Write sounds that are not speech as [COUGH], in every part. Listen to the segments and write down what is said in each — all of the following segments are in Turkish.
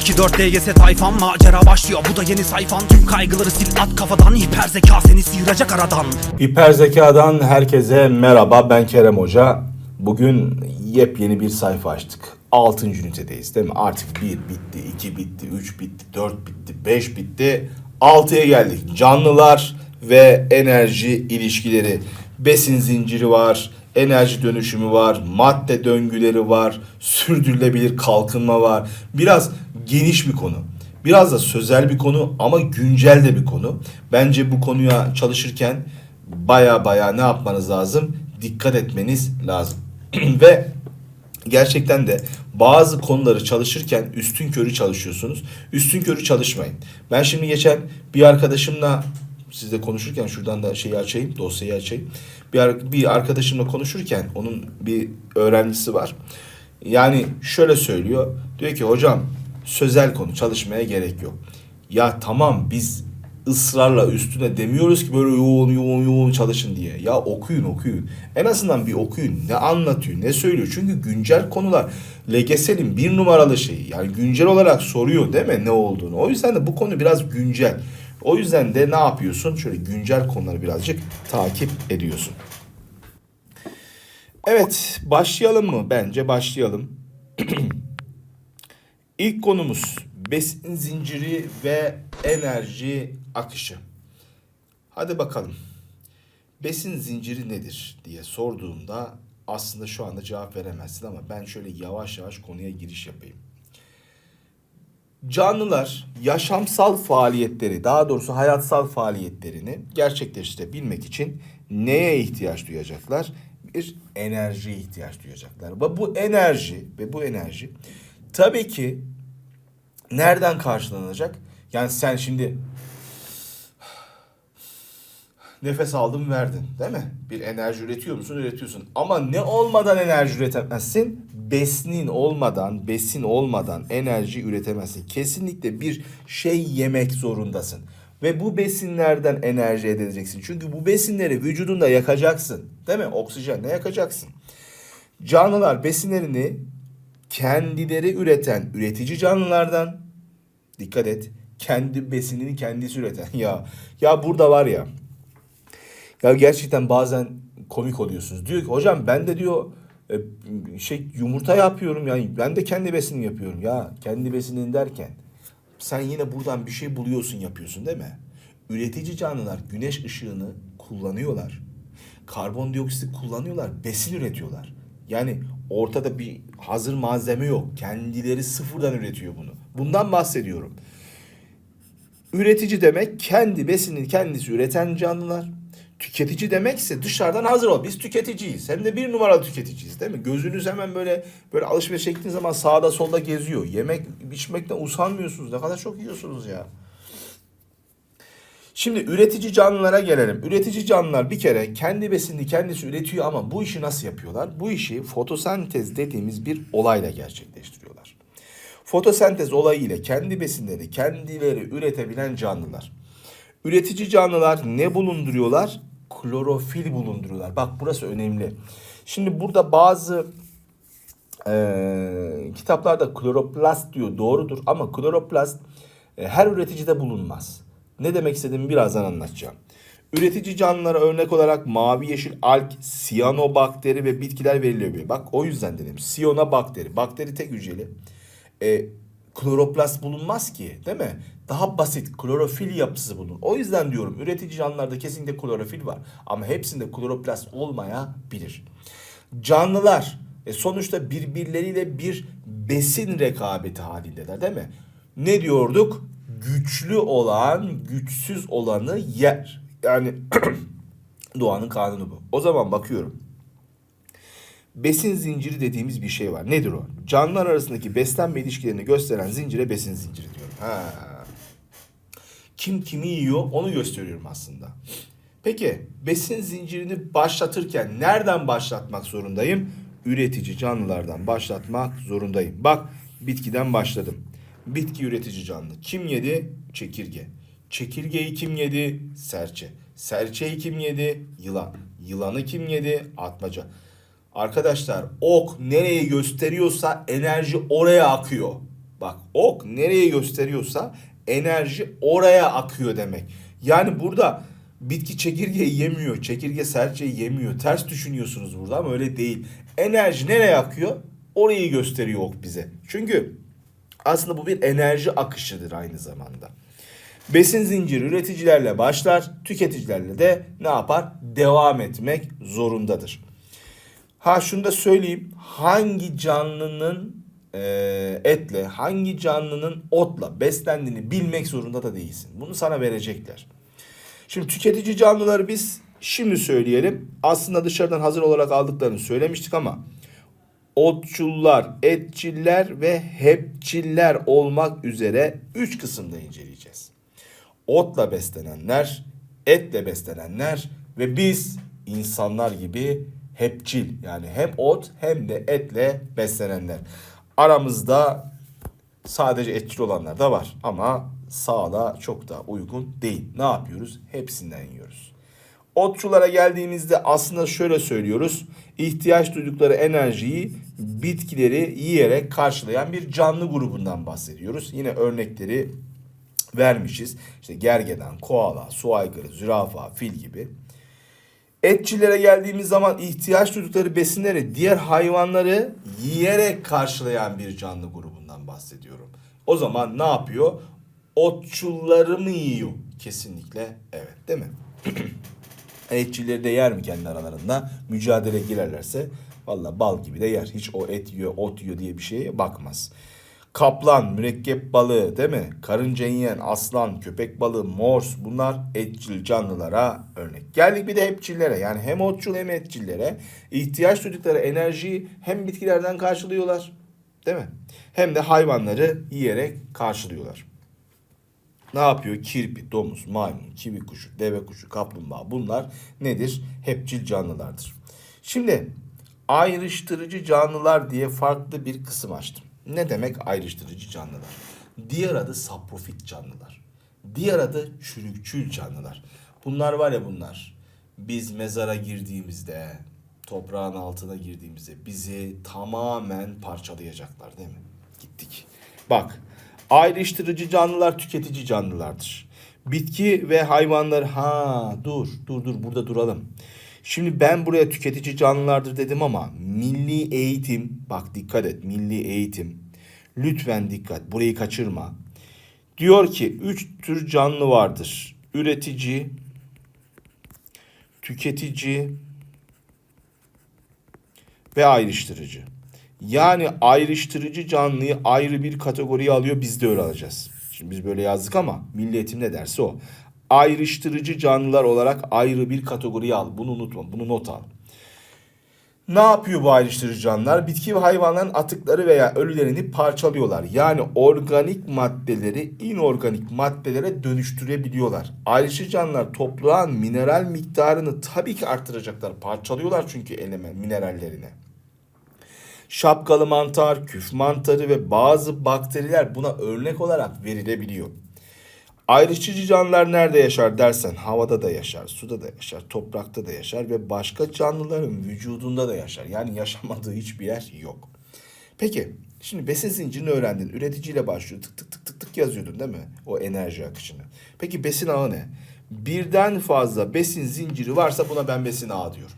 2 4 DGS tayfan macera başlıyor bu da yeni sayfan Tüm kaygıları sil at kafadan hiper zeka seni sıyıracak aradan Hiper Zeka'dan herkese merhaba ben Kerem Hoca. Bugün yepyeni bir sayfa açtık. 6. ünitedeyiz değil mi? Artık 1 bitti, 2 bitti, 3 bitti, 4 bitti, 5 bitti. 6'ya geldik. Canlılar ve enerji ilişkileri. Besin zinciri var, enerji dönüşümü var, madde döngüleri var, sürdürülebilir kalkınma var. Biraz geniş bir konu. Biraz da sözel bir konu ama güncel de bir konu. Bence bu konuya çalışırken baya baya ne yapmanız lazım? Dikkat etmeniz lazım. [CLEARS THROAT] Ve gerçekten de bazı konuları çalışırken üstün körü çalışıyorsunuz. Üstün körü çalışmayın. Ben şimdi geçen bir arkadaşımla sizle konuşurken şuradan da şeyi açayım, dosyayı açayım. Bir, bir arkadaşımla konuşurken onun bir öğrencisi var. Yani şöyle söylüyor. Diyor ki hocam sözel konu çalışmaya gerek yok. Ya tamam biz ısrarla üstüne demiyoruz ki böyle yoğun yoğun yoğun çalışın diye. Ya okuyun okuyun. En azından bir okuyun. Ne anlatıyor ne söylüyor. Çünkü güncel konular LGS'nin bir numaralı şeyi. Yani güncel olarak soruyor değil mi ne olduğunu. O yüzden de bu konu biraz güncel. O yüzden de ne yapıyorsun? Şöyle güncel konuları birazcık takip ediyorsun. Evet, başlayalım mı? Bence başlayalım. [CLEARS THROAT] İlk konumuz besin zinciri ve enerji akışı. Hadi bakalım. Besin zinciri nedir diye sorduğumda aslında şu anda cevap veremezsin ama ben şöyle yavaş yavaş konuya giriş yapayım. Canlılar yaşamsal faaliyetleri, daha doğrusu hayatsal faaliyetlerini gerçekleştirebilmek için neye ihtiyaç duyacaklar? Bir enerjiye ihtiyaç duyacaklar. Ve bu enerji ve bu enerji tabii ki nereden karşılanacak? Yani sen şimdi nefes aldın verdin değil mi? Bir enerji üretiyor musun? Üretiyorsun. Ama ne olmadan enerji üretemezsin? Besinin olmadan, besin olmadan enerji üretemezsin. Kesinlikle bir şey yemek zorundasın. Ve bu besinlerden enerji elde edeceksin. Çünkü bu besinleri vücudunda yakacaksın. Değil mi? Oksijenle yakacaksın. Canlılar besinlerini kendileri üreten üretici canlılardan dikkat et. Kendi besinini kendisi üreten. [LAUGHS] Ya ya burada var ya. Ya gerçekten bazen komik oluyorsunuz. Diyor ki hocam ben de diyor e, şey yumurta yapıyorum yani ben de kendi besinimi yapıyorum. Ya kendi besinin derken sen yine buradan bir şey buluyorsun yapıyorsun değil mi? Üretici canlılar güneş ışığını kullanıyorlar. Karbondioksit kullanıyorlar, besin üretiyorlar. Yani ortada bir hazır malzeme yok. Kendileri sıfırdan üretiyor bunu. Bundan bahsediyorum. Üretici demek kendi besinini kendisi üreten canlılar. Tüketici demekse dışarıdan hazır ol. Biz tüketiciyiz. Hem de bir numaralı tüketiciyiz değil mi? Gözünüz hemen böyle böyle alışveriş çektiğiniz zaman sağda solda geziyor. Yemek içmekten usanmıyorsunuz. Ne kadar çok yiyorsunuz ya. Şimdi üretici canlılara gelelim. Üretici canlılar bir kere kendi besinini kendisi üretiyor ama bu işi nasıl yapıyorlar? Bu işi fotosentez dediğimiz bir olayla gerçekleştiriyorlar. Fotosentez olayı ile kendi besinleri kendileri üretebilen canlılar. Üretici canlılar ne bulunduruyorlar? Klorofil bulunduruyorlar. Bak burası önemli. Şimdi burada bazı eee, kitaplarda kloroplast diyor doğrudur ama kloroplast e, her üreticide bulunmaz. Ne demek istediğimi birazdan anlatacağım. Üretici canlılara örnek olarak mavi yeşil alg, siyanobakteri ve bitkiler veriliyor. Bak o yüzden dedim. Siyanobakteri. Bakteri tek hücreli. E, kloroplast bulunmaz ki değil mi? Daha basit klorofil yapısı bulunur. O yüzden diyorum üretici canlılarda kesinlikle klorofil var. Ama hepsinde kloroplast olmayabilir. Canlılar e, sonuçta birbirleriyle bir besin rekabeti halindeler değil mi? Ne diyorduk? Güçlü olan güçsüz olanı yer. Yani [CLEARS THROAT] doğanın kanunu bu. O zaman bakıyorum. Besin zinciri dediğimiz bir şey var. Nedir o? Canlılar arasındaki beslenme ilişkilerini gösteren zincire besin zinciri diyorum. Ha. Kim kimi yiyor onu gösteriyorum aslında. Peki besin zincirini başlatırken nereden başlatmak zorundayım? Üretici canlılardan başlatmak zorundayım. Bak bitkiden başladım. Bitki üretici canlı. Kim yedi? Çekirge. Çekirgeyi kim yedi? Serçe. Serçeyi kim yedi? Yılan. Yılanı kim yedi? Atmaca. Arkadaşlar ok nereyi gösteriyorsa enerji oraya akıyor. Bak ok nereye gösteriyorsa enerji oraya akıyor demek. Yani burada bitki çekirgeyi yemiyor, çekirge serçeyi yemiyor. Ters düşünüyorsunuz burada ama öyle değil. Enerji nereye akıyor? Orayı gösteriyor ok bize. Çünkü aslında bu bir enerji akışıdır aynı zamanda. Besin zinciri üreticilerle başlar, tüketicilerle de ne yapar? Devam etmek zorundadır. Ha şunu da söyleyeyim. Hangi canlının e, etle, hangi canlının otla beslendiğini bilmek zorunda da değilsin. Bunu sana verecekler. Şimdi tüketici canlıları biz şimdi söyleyelim. Aslında dışarıdan hazır olarak aldıklarını söylemiştik ama otçullar, etçiller ve hepçiller olmak üzere 3 kısımda inceleyeceğiz. Otla beslenenler, etle beslenenler ve biz insanlar gibi hepçil yani hem ot hem de etle beslenenler. Aramızda sadece etçil olanlar da var ama sağlığa çok da uygun değil. Ne yapıyoruz? Hepsinden yiyoruz. Otçulara geldiğimizde aslında şöyle söylüyoruz. İhtiyaç duydukları enerjiyi bitkileri yiyerek karşılayan bir canlı grubundan bahsediyoruz. Yine örnekleri vermişiz. İşte gergedan, koala, su aygırı, zürafa, fil gibi. Etçilere geldiğimiz zaman ihtiyaç duydukları besinleri diğer hayvanları yiyerek karşılayan bir canlı grubundan bahsediyorum. O zaman ne yapıyor? Otçulları mı yiyor? Kesinlikle evet değil mi? [CLEARS THROAT] Etçileri de yer mi kendi aralarında? Mücadele girerlerse valla bal gibi de yer. Hiç o et yiyor, ot yiyor diye bir şeye bakmaz. Kaplan, mürekkep balığı değil mi? Karınca yiyen, aslan, köpek balığı, mors bunlar etçil canlılara örnek. Geldik bir de hepçillere yani hem otçul hem etçillere ihtiyaç duydukları enerjiyi hem bitkilerden karşılıyorlar değil mi? Hem de hayvanları yiyerek karşılıyorlar. Ne yapıyor? Kirpi, domuz, maymun, kivi kuşu, deve kuşu, kaplumbağa bunlar nedir? Hepçil canlılardır. Şimdi ayrıştırıcı canlılar diye farklı bir kısım açtım. Ne demek ayrıştırıcı canlılar? Diğer adı saprofit canlılar. Diğer adı çürükçül canlılar. Bunlar var ya bunlar. Biz mezara girdiğimizde, toprağın altına girdiğimizde bizi tamamen parçalayacaklar değil mi? Gittik. Bak ayrıştırıcı canlılar tüketici canlılardır. Bitki ve hayvanlar ha dur dur dur burada duralım. Şimdi ben buraya tüketici canlılardır dedim ama milli eğitim bak dikkat et milli eğitim lütfen dikkat burayı kaçırma. Diyor ki üç tür canlı vardır. Üretici, tüketici ve ayrıştırıcı. Yani ayrıştırıcı canlıyı ayrı bir kategoriye alıyor biz de öyle alacağız. Şimdi biz böyle yazdık ama milli eğitim ne derse o. Ayrıştırıcı canlılar olarak ayrı bir kategoriye al. Bunu unutma. Bunu not al. Ne yapıyor bu ayrıştırıcı canlılar? Bitki ve hayvanların atıkları veya ölülerini parçalıyorlar. Yani organik maddeleri inorganik maddelere dönüştürebiliyorlar. Ayrıştırıcı canlılar toprağın mineral miktarını tabii ki arttıracaklar. Parçalıyorlar çünkü element minerallerini. Şapkalı mantar, küf mantarı ve bazı bakteriler buna örnek olarak verilebiliyor. Ayrıştırıcı canlılar nerede yaşar dersen havada da yaşar, suda da yaşar, toprakta da yaşar ve başka canlıların vücudunda da yaşar. Yani yaşamadığı hiçbir yer yok. Peki şimdi besin zincirini öğrendin. Üreticiyle başlıyor. Tık tık tık tık tık yazıyordun değil mi? O enerji akışını. Peki besin ağı ne? Birden fazla besin zinciri varsa buna ben besin ağı diyorum.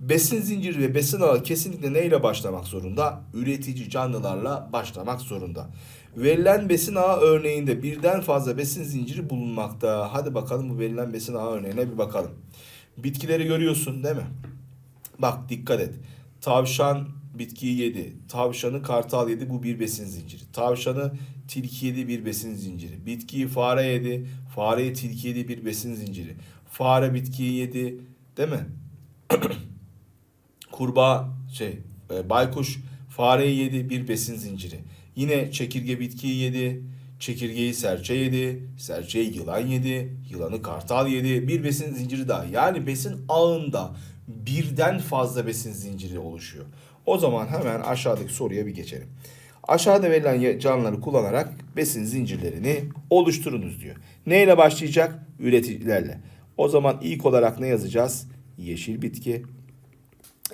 Besin zinciri ve besin ağı kesinlikle neyle başlamak zorunda? Üretici canlılarla başlamak zorunda. Verilen besin ağı örneğinde birden fazla besin zinciri bulunmakta. Hadi bakalım bu verilen besin ağı örneğine bir bakalım. Bitkileri görüyorsun değil mi? Bak dikkat et. Tavşan bitkiyi yedi. Tavşanı kartal yedi bu bir besin zinciri. Tavşanı tilki yedi bir besin zinciri. Bitkiyi fare yedi. Fareyi tilki yedi bir besin zinciri. Fare bitkiyi yedi. Değil mi? [CLEARS THROAT] Kurbağa şey e, baykuş fareyi yedi bir besin zinciri. Yine çekirge bitkiyi yedi. Çekirgeyi serçe yedi. Serçeyi yılan yedi. Yılanı kartal yedi. Bir besin zinciri daha. Yani besin ağında birden fazla besin zinciri oluşuyor. O zaman hemen aşağıdaki soruya bir geçelim. Aşağıda verilen canlıları kullanarak besin zincirlerini oluşturunuz diyor. Neyle başlayacak? Üreticilerle. O zaman ilk olarak ne yazacağız? Yeşil bitki,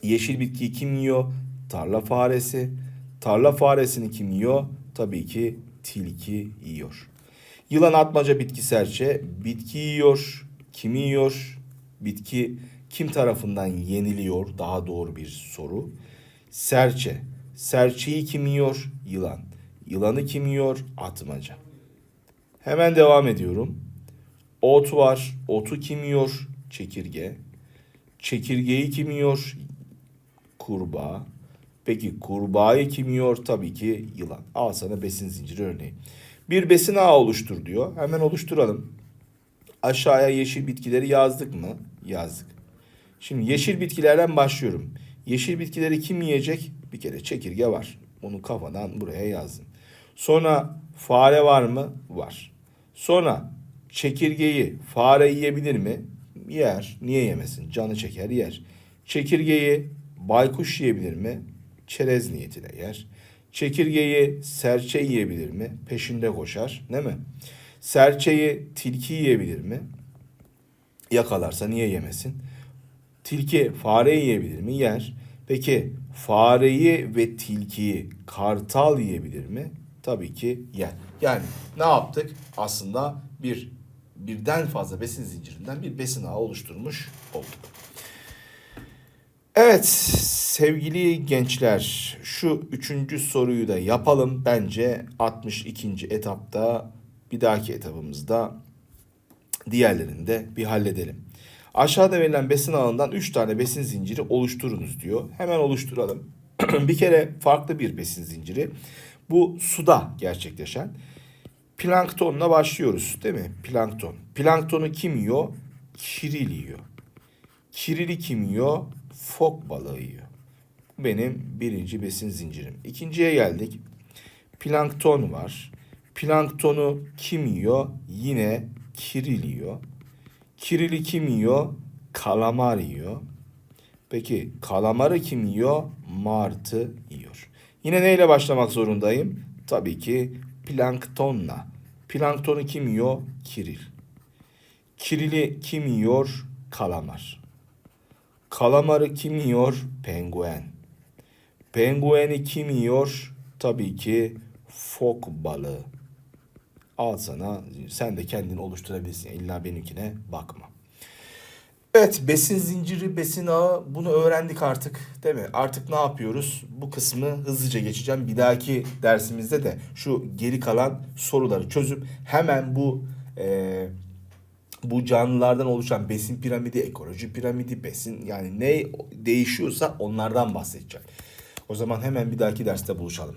Yeşil bitkiyi kim yiyor? Tarla faresi. Tarla faresini kim yiyor? Tabii ki tilki yiyor. Yılan atmaca bitki serçe. Bitki yiyor. Kimi yiyor? Bitki kim tarafından yeniliyor? Daha doğru bir soru. Serçe. Serçeyi kim yiyor? Yılan. Yılanı kim yiyor? Atmaca. Hemen devam ediyorum. Ot var. Otu kim yiyor? Çekirge. Çekirgeyi kim yiyor? Kurbağa. Peki kurbağayı kim yiyor? Tabii ki yılan. Al sana besin zinciri örneği. Bir besin ağı oluştur diyor. Hemen oluşturalım. Aşağıya yeşil bitkileri yazdık mı? Yazdık. Şimdi yeşil bitkilerden başlıyorum. Yeşil bitkileri kim yiyecek? Bir kere çekirge var. Onu kafadan buraya yazdım. Sonra fare var mı? Var. Sonra çekirgeyi fare yiyebilir mi? Yer. Niye yemesin? Canı çeker yer. Çekirgeyi baykuş yiyebilir mi? Çerez niyetine yer. Çekirgeyi serçe yiyebilir mi? Peşinde koşar. Değil mi? Serçeyi tilki yiyebilir mi? Yakalarsa niye yemesin? Tilki fare yiyebilir mi? Yer. Peki fareyi ve tilkiyi kartal yiyebilir mi? Tabii ki yer. Yani ne yaptık? Aslında bir birden fazla besin zincirinden bir besin ağı oluşturmuş olduk. Evet sevgili gençler şu üçüncü soruyu da yapalım. Bence 62. etapta bir dahaki etapımızda diğerlerini de bir halledelim. Aşağıda verilen besin ağından 3 tane besin zinciri oluşturunuz diyor. Hemen oluşturalım. [CLEARS THROAT] bir kere farklı bir besin zinciri. Bu suda gerçekleşen. Planktonla başlıyoruz değil mi? Plankton. Planktonu kim yiyor? Kiril yiyor. Kirili kim yiyor? Fok balığı yiyor. Bu benim birinci besin zincirim. İkinciye geldik. Plankton var. Planktonu kim yiyor? Yine kiril yiyor. Kirili kim yiyor? Kalamar yiyor. Peki kalamarı kim yiyor? Martı yiyor. Yine neyle başlamak zorundayım? Tabii ki planktonla. Planktonu kim yiyor? Kiril. Kirili kim yiyor? Kalamar. Kalamarı kim yiyor? Penguen. Pengueni kim yiyor? Tabii ki fok balığı. Al sana sen de kendin oluşturabilirsin. İlla benimkine bakma. Evet besin zinciri, besin ağı bunu öğrendik artık değil mi? Artık ne yapıyoruz? Bu kısmı hızlıca geçeceğim. Bir dahaki dersimizde de şu geri kalan soruları çözüp hemen bu e, bu canlılardan oluşan besin piramidi, ekoloji piramidi, besin yani ne değişiyorsa onlardan bahsedeceğim. O zaman hemen bir dahaki derste buluşalım.